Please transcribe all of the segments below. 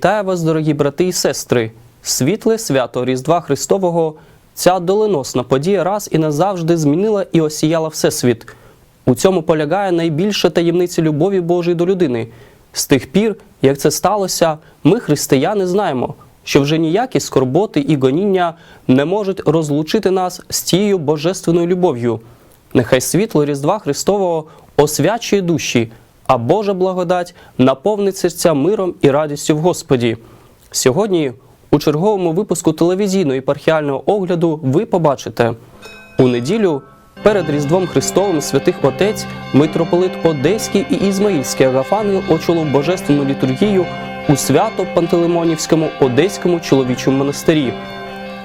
Вітаю вас, дорогі брати і сестри! Світле свято Різдва Христового, ця доленосна подія раз і назавжди змінила і осіяла Всесвіт. У цьому полягає найбільша таємниця любові Божої до людини. З тих пір, як це сталося, ми, християни, знаємо, що вже ніякі скорботи і гоніння не можуть розлучити нас з тією божественною любов'ю. Нехай світло Різдва Христового освячує душі, а Божа благодать наповнить серця миром і радістю в Господі. Сьогодні у черговому випуску телевізійного єпархіального огляду ви побачите у неділю перед Різдвом Христовим святих Отець митрополит Одеський і Ізмаїльський Агафангел очолив божественну літургію у свято Пантелеймонівському Одеському чоловічому монастирі.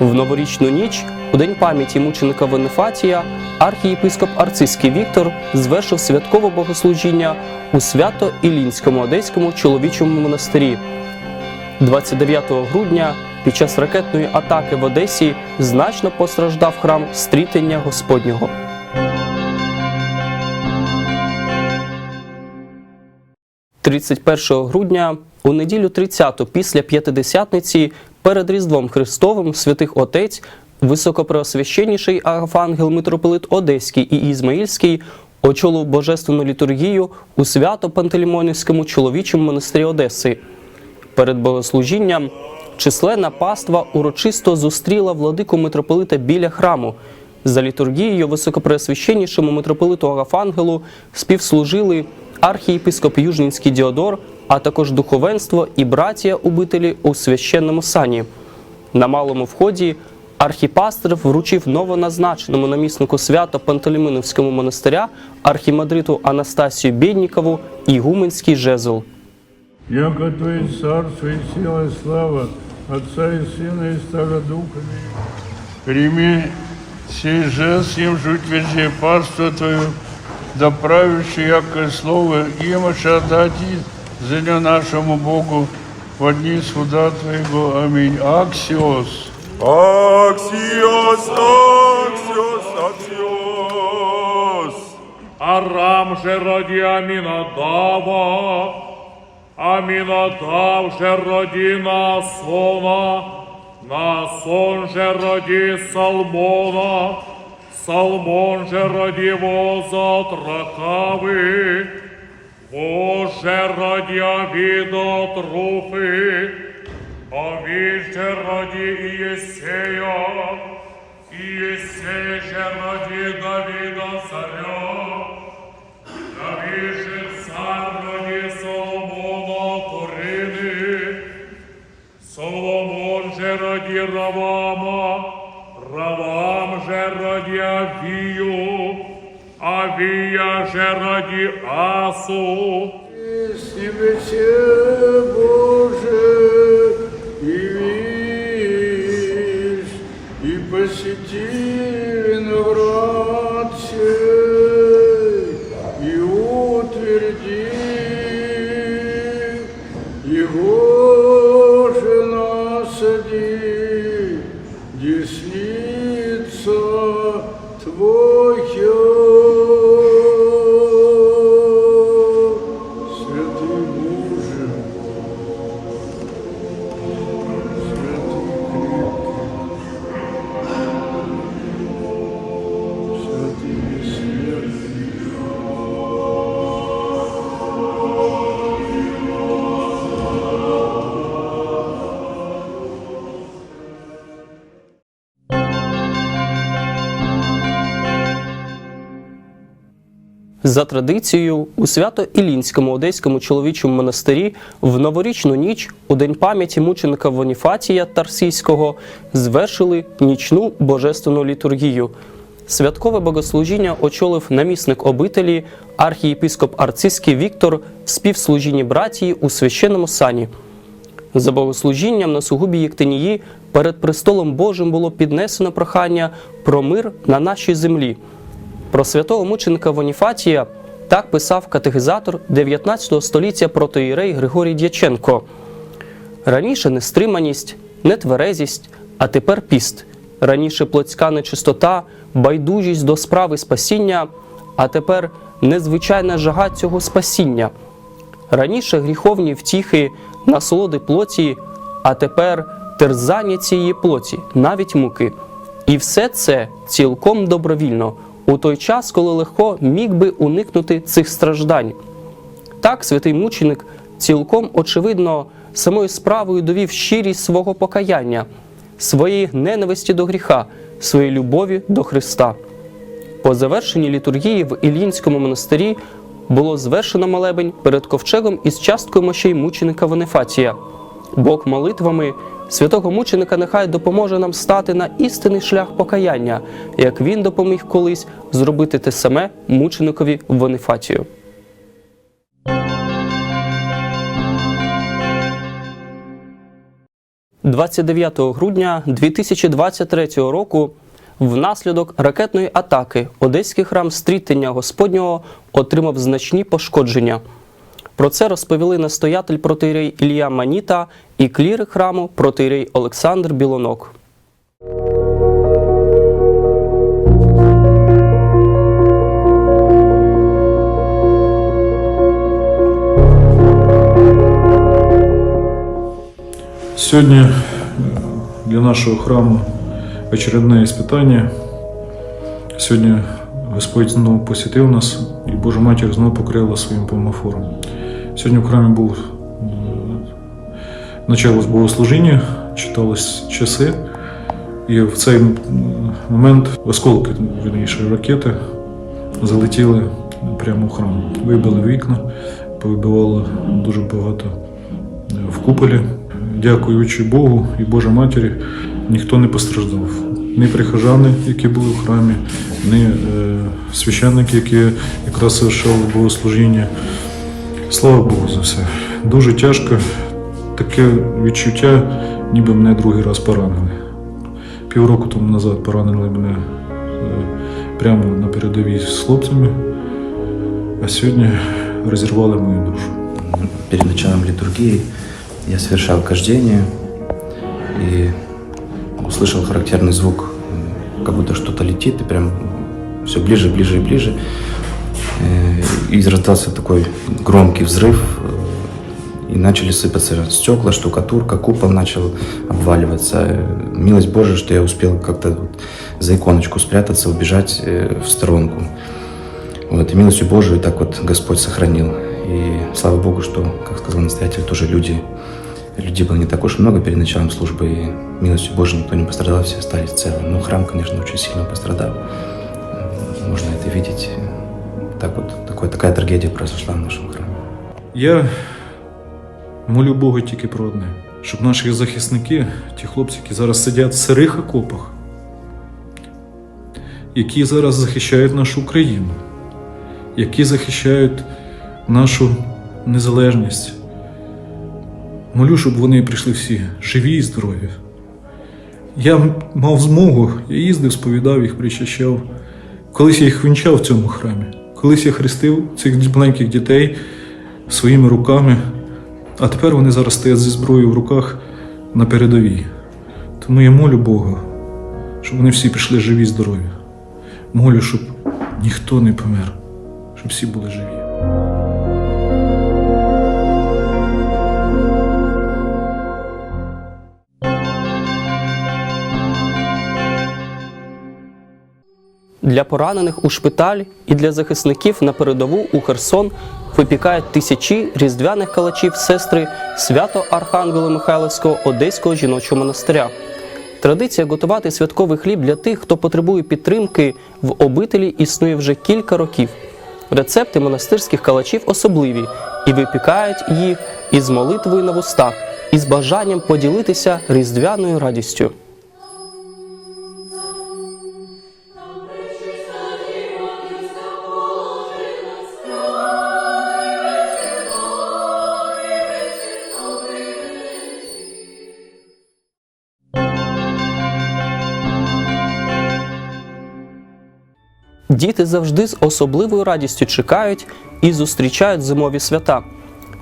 В новорічну ніч, у день пам'яті мученика Венефатія, архієпископ Арцизький Віктор звершив святкове богослужіння у свято Ілінському Одеському чоловічому монастирі. 29 грудня під час ракетної атаки в Одесі значно постраждав храм стрітення Господнього. – 31 грудня у неділю 30 після П'ятидесятниці перед Різдвом Христовим святих Отець високопреосвященніший Агафангел митрополит Одеський і Ізмаїльський очолив божественну літургію у свято Пантелеймонівському чоловічому монастирі Одеси. Перед богослужінням численна паства урочисто зустріла владику митрополита біля храму. За літургією високопреосвященнішому митрополиту Агафангелу співслужили архієпископ Южнінський Діодор, а також духовенство і братія убителі у священному сані. На малому вході архіпастир вручив новоназначеному наміснику свята Пантелеймоновському монастиря архімандриту Анастасію Бєднікову ігуменський жезл. Яко Твое царство и сила и слава Отца и Сына и Святого Духа. Прими сей жест, им жуть везде паство Твою, да яко слово, имаше отдати за нашему Богу в одни суда Твоего. Аминь. Аксиос. Аксиос, Аксиос, Аксиос. Арам же роди Аминадава, Аминадав же роди Насона, Насон же роди Салмона, Салмон же роди Воза от Рахавы, Воз же роди Авида от Руфы, Авид же роди Давида царя, Давид же царь роди Соломона Корины, Соломон же роди Равама, Равам же роди Авию, Авия же роди Асу, С Боже, За традицією, у свято-Ілінському Одеському чоловічому монастирі в новорічну ніч, у день пам'яті мученика Воніфатія Тарсійського, звершили нічну божественну літургію. Святкове богослужіння очолив намісник обителі, архієпископ Арцизький Віктор в співслужінні братії у священному сані. За богослужінням на сугубі Єктинії перед престолом Божим було піднесено прохання про мир на нашій землі. Про святого мученика Воніфатія так писав катехизатор 19 століття протоїрей Григорій Дяченко. Раніше нестриманість, нетверезість, а тепер піст. Раніше плотська нечистота, байдужість до справи спасіння, а тепер незвичайна жага цього спасіння. Раніше гріховні втіхи, насолоди плоті, а тепер терзання цієї плоті, навіть муки. І все це цілком добровільно, у той час, коли легко міг би уникнути цих страждань. Так, святий мученик цілком очевидно самою справою довів щирість свого покаяння, своєї ненависті до гріха, своєї любові до Христа. По завершенні літургії в Іллінському монастирі було звершено молебень перед ковчегом із часткою мощей мученика Вонифатія. Бог молитвами святого мученика нехай допоможе нам стати на істинний шлях покаяння, як він допоміг колись зробити те саме мученикові Вонифатію. – 29 грудня 2023 року внаслідок ракетної атаки Одеський храм стрітення Господнього отримав значні пошкодження. Про це розповіли настоятель протирей Ілля Маніта і кліри храму протирей Олександр Білонок. Сьогодні для нашого храму очередне іспитання. Сьогодні Господь знову посітив нас, і Божа Матір знову покрила своїм помофором. Сьогодні в храмі був е, началось богослужіння, читались часи, і в цей момент осколки, вірніше, ракети залетіли прямо в храм. Вибили вікна, повибивало дуже багато в куполі. Дякуючи Богу і Божій Матері, ніхто не постраждав. Ні прихожани, які були в храмі, ні е, священники, які якраз совершали богослужіння. Слава Богу за все. Дуже тяжко. Таке відчуття, ніби мене другий раз поранили. Півроку тому назад поранили мене е, прямо на передовій з хлопцями, а сьогодні розірвали мою душу. перед началом литургии я совершал кождение и услышал характерный звук, как будто что-то летит, и прям все ближе, ближе и ближе. Э, И раздался такой громкий взрыв, э, и начали сыпаться стекла, штукатурка, купол начал обваливаться. Милость Божия, что я успел как-то вот за иконочку спрятаться, убежать э, в сторонку. Вот, и милостью Божию так вот Господь сохранил. И слава Богу, что, как сказал настоятель, тоже люди, людей было не так уж много перед началом службы, и милостью Божией никто не пострадал, все остались целы. Ну, храм, конечно, очень сильно пострадал. Можно это видеть. Так вот, такой, такая трагедия произошла в нашем храме. Я молю Бога тільки про одне, щоб наші захисники, ті хлопці, які зараз сидять в сирих окопах, які зараз захищають нашу Україну, які захищають нашу незалежність. Молю, щоб вони прийшли всі живі і здорові. Я мав змогу, я їздив, сповідав їх, причащав. Колись я їх вінчав в цьому храмі. Колись я хрестив цих маленьких дітей своїми руками, а тепер вони зараз стоять зі зброєю в руках на передовій. Тому я молю Бога, щоб вони всі пішли живі здорові. Молю, щоб ніхто не помер, щоб всі були живі. Для поранених у шпиталь і для захисників на передову у Херсон випікають тисячі різдвяних калачів сестри свято Архангела Михайловського Одеського жіночого монастиря. Традиція готувати святковий хліб для тих, хто потребує підтримки в обителі, існує вже кілька років. Рецепти монастирських калачів особливі і випікають їх із молитвою на вустах, і з бажанням поділитися різдвяною радістю. Діти завжди з особливою радістю чекають і зустрічають зимові свята.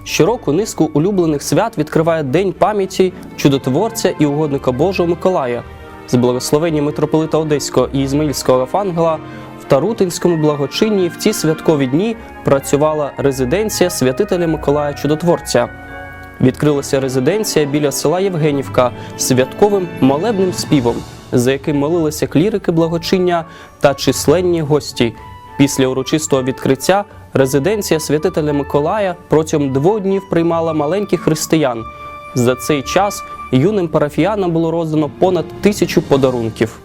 Щороку низку улюблених свят відкриває День пам'яті чудотворця і угодника Божого Миколая. З благословення митрополита Одеського і Ізмаїльського Афангела в Тарутинському благочинні в ці святкові дні працювала резиденція святителя Миколая Чудотворця. Відкрилася резиденція біля села Євгенівка святковим молебним співом, за яким молилися клірики благочиння та численні гості. Після урочистого відкриття резиденція святителя Миколая протягом двох днів приймала маленьких християн. За цей час юним парафіянам було роздано понад тисячу подарунків.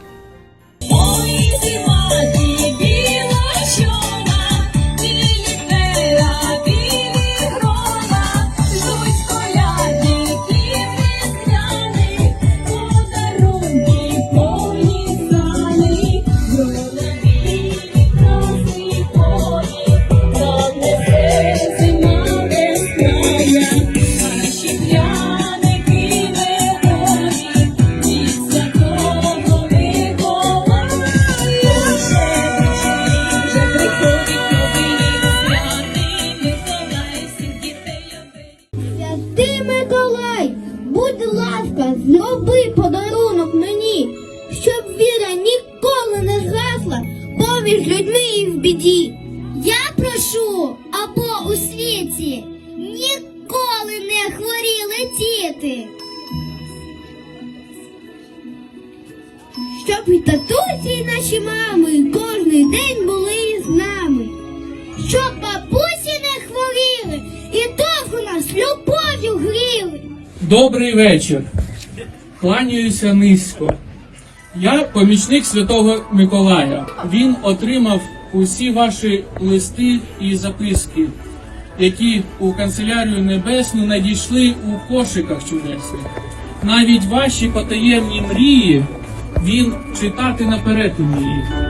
Щоб бабусі не хворіли і довго нас любов'ю гріли. Добрий вечір. Кланяюся низько. Я помічник Святого Миколая. Він отримав усі ваші листи і записки, які у канцелярію небесну надійшли у кошиках чудесних. Навіть ваші потаємні мрії він читати наперед уміє.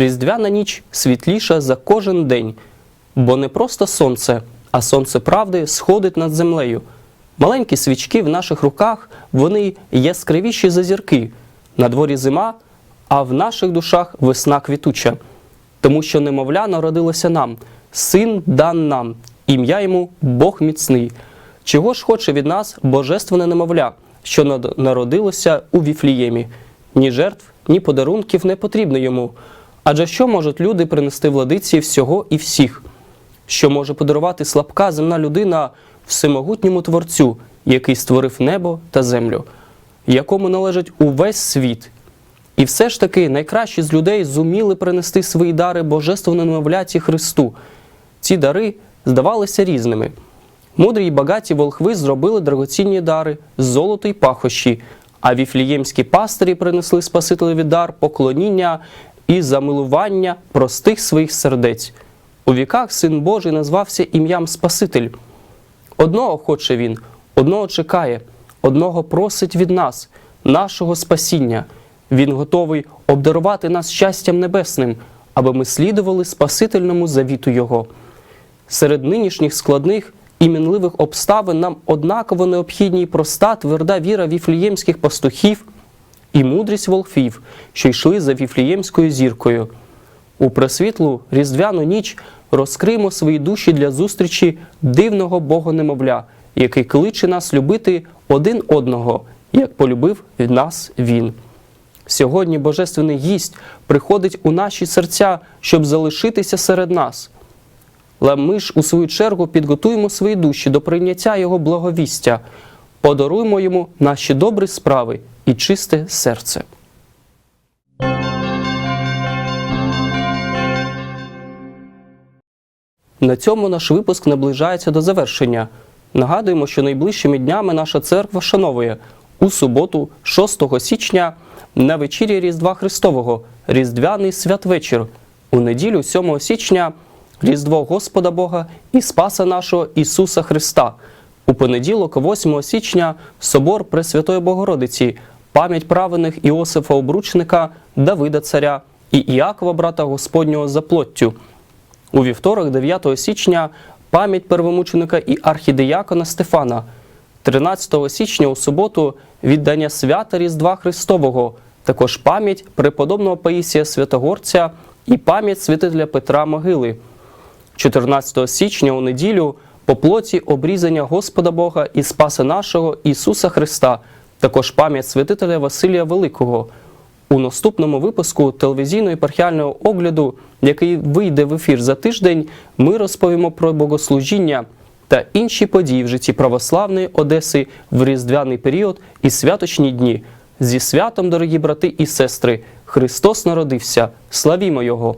Різдвяна ніч світліша за кожен день, бо не просто сонце, а сонце правди сходить над землею. Маленькі свічки в наших руках, вони яскравіші за зірки. На дворі зима, а в наших душах весна квітуча. Тому що немовля народилося нам, син дан нам, ім'я йому Бог міцний. Чого ж хоче від нас божественне немовля, що народилося у Віфліємі? Ні жертв, ні подарунків не потрібно йому. Адже що можуть люди принести владиці всього і всіх? Що може подарувати слабка земна людина всемогутньому творцю, який створив небо та землю, якому належить увесь світ? І все ж таки найкращі з людей зуміли принести свої дари божественному немовляті Христу. Ці дари здавалися різними. Мудрі й багаті волхви зробили драгоцінні дари, золото й пахощі, а віфліємські пастирі принесли Спасителеві дар поклоніння і замилування простих своїх сердець. У віках Син Божий назвався ім'ям Спаситель. Одного хоче він, одного чекає, одного просить від нас, нашого спасіння. Він готовий обдарувати нас щастям небесним, аби ми слідували Спасительному завіту Його. Серед нинішніх складних і мінливих обставин нам однаково необхідні проста тверда віра віфліємських пастухів і мудрість волхвів, що йшли за віфліємською зіркою. У просвітлу різдвяну ніч розкриємо свої душі для зустрічі дивного Бога-немовля, який кличе нас любити один одного, як полюбив нас Він. Сьогодні Божественний гість приходить у наші серця, щоб залишитися серед нас. Але ми ж, у свою чергу, підготуємо свої душі до прийняття Його благовістя, подаруємо йому наші добрі справи і чисте серце. На цьому наш випуск наближається до завершення. Нагадуємо, що найближчими днями наша церква вшановує у суботу, 6 січня, на вечірі Різдва Христового, Різдвяний святвечір. У неділю 7 січня Різдво Господа Бога і Спаса нашого Ісуса Христа. У понеділок, 8 січня, собор Пресвятої Богородиці, пам'ять праведних Іосифа Обручника, Давида Царя і Іакова, брата Господнього за плоттю. У вівторок, 9 січня, пам'ять первомученика і архідеякона Стефана. 13 січня у суботу віддання свята Різдва Христового, також пам'ять преподобного Паїсія Святогорця і пам'ять святителя Петра Могили. 14 січня у неділю по плоті обрізання Господа Бога і Спаса нашого Ісуса Христа, також пам'ять святителя Василія Великого. У наступному випуску телевізійно-епархіального огляду, який вийде в ефір за тиждень, ми розповімо про богослужіння та інші події в житті православної Одеси в різдвяний період і святочні дні. Зі святом, дорогі брати і сестри, Христос народився. Славімо Його!